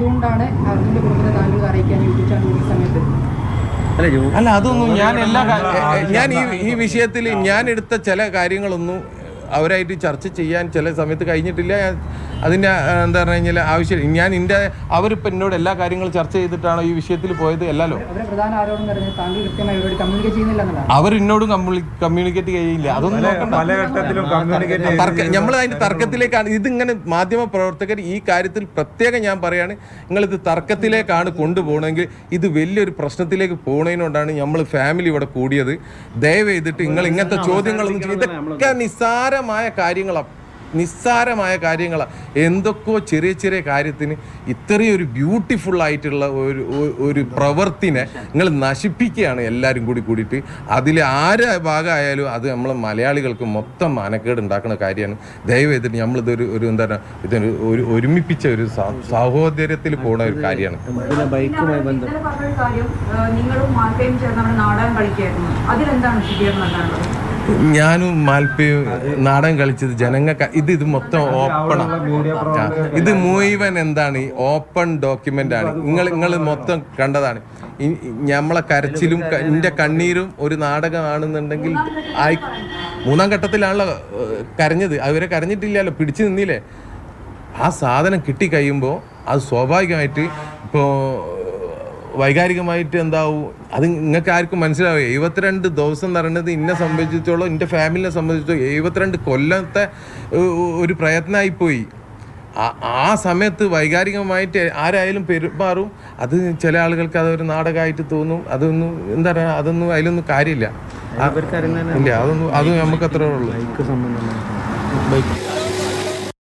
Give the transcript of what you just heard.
എന്തുകൊണ്ടാണ് അർജുന്റെ കുടുംബത്തെ താങ്കൾ അറിയിക്കാൻ യൂട്യൂബ് ചാനൽ ഈ സമയത്ത്? അല്ല അല്ല അതൊന്നും ഞാൻ എല്ലാ ഞാൻ ഈ ഈ വിഷയത്തിൽ ഞാൻ എടുത്ത ചില കാര്യങ്ങളൊന്നും അവരായിട്ട് ചർച്ച ചെയ്യാൻ ചില സമയത്ത് കഴിഞ്ഞിട്ടില്ല. ഞാൻ അതിന്റെ എന്താ പറഞ്ഞു കഴിഞ്ഞാൽ ആവശ്യം ഞാൻ എന്റെ അവരിപ്പോൾ എന്നോട് എല്ലാ കാര്യങ്ങളും ചർച്ച ചെയ്തിട്ടാണോ ഈ വിഷയത്തിൽ പോയത്? അല്ലല്ലോ. ചെയ്യുന്നില്ല അവർ എന്നോടും കമ്മ്യൂണിക്കേറ്റ് ചെയ്യില്ല. അതൊന്നും നമ്മൾ അതിന്റെ തർക്കത്തിലേക്കാണ്. ഇതിങ്ങനെ മാധ്യമ പ്രവർത്തകർ ഈ കാര്യത്തിൽ പ്രത്യേകം ഞാൻ പറയാണ് നിങ്ങളിത് തർക്കത്തിലേക്കാണ് കൊണ്ടുപോകണമെങ്കിൽ ഇത് വലിയൊരു പ്രശ്നത്തിലേക്ക് പോകുന്നതിനോടാണ് നമ്മൾ ഫാമിലി ഇവിടെ കൂടിയത്. ദയവ് ചെയ്തിട്ട് നിങ്ങൾ ഇങ്ങനത്തെ ചോദ്യങ്ങളൊന്നും ഇതൊക്കെ ഇതൊക്കെ നിസ്സാരമായ കാര്യങ്ങളാണ് നിസ്സാരമായ കാര്യങ്ങളാണ് എന്തൊക്കെയോ ചെറിയ ചെറിയ കാര്യത്തിന് ഇത്രയും ഒരു ബ്യൂട്ടിഫുൾ ആയിട്ടുള്ള ഒരു ഒരു- പ്രവൃത്തിനെ നിങ്ങൾ നശിപ്പിക്കുകയാണ് എല്ലാവരും കൂടി കൂടിയിട്ട്. അതിൽ ആരെ ഭാഗമായാലും അത് നമ്മൾ മലയാളികൾക്ക് മൊത്തം മാനക്കേട് ഉണ്ടാക്കുന്ന കാര്യമാണ്. ദയവ് ചെയ്തിട്ട് നമ്മളിതൊരു ഒരു എന്താ പറയുക ഇതൊരു ഒരു ഒരുമിപ്പിച്ച ഒരു സാഹോദര്യത്തിൽ പോണ ഒരു കാര്യമാണ്. ബൈക്കുമായി ബന്ധം. നിങ്ങളും മാൽപ്പയും ചേർന്ന് അവിടെ നാടകം കളിക്കായിരുന്നു അതിലെന്താണ് ഞാനും മാൽപ്പയും നാടൻ കളിച്ചത് ജനങ്ങൾക്ക് ഇത് ഇത് മൊത്തം ഓപ്പണാണ് ഇത് മുഴുവൻ എന്താണ് ഈ ഓപ്പൺ ഡോക്യുമെന്റ് ആണ്. നിങ്ങൾ നിങ്ങൾ മൊത്തം കണ്ടതാണ്. നമ്മളെ കരച്ചിലും എന്റെ കണ്ണീരും ഒരു നാടകമാണെന്നുണ്ടെങ്കിൽ ആയി മൂന്നാം ഘട്ടത്തിലാണല്ലോ കരഞ്ഞത്. അവരെ കരഞ്ഞിട്ടില്ലല്ലോ പിടിച്ചു നിന്നില്ലേ? ആ സാധനം കിട്ടി കഴിയുമ്പോൾ അത് സ്വാഭാവികമായിട്ട് ഇപ്പോൾ വൈകാരികമായിട്ട് എന്താവും? അത് നിങ്ങൾക്ക് ആർക്കും മനസ്സിലാവും എഴുപത്തിരണ്ട് ദിവസം എന്ന് പറയുന്നത് എന്നെ സംബന്ധിച്ചോളം എന്റെ ഫാമിലിനെ സംബന്ധിച്ചോളം എഴുപത്തിരണ്ട് കൊല്ലത്തെ ഒരു പ്രയത്നമായിപ്പോയി. ആ- ആ സമയത്ത് വൈകാരികമായിട്ട് ആരായാലും പെരുമാറും. അത് ചില ആളുകൾക്ക് അതൊരു നാടകമായിട്ട് തോന്നും. അതൊന്നും എന്താ പറയുക അതൊന്നും അതിലൊന്നും കാര്യമില്ല. ഇല്ല അതൊന്നും അത് നമുക്ക് അത്രേ ഉള്ളൂ. ബൈക്ക്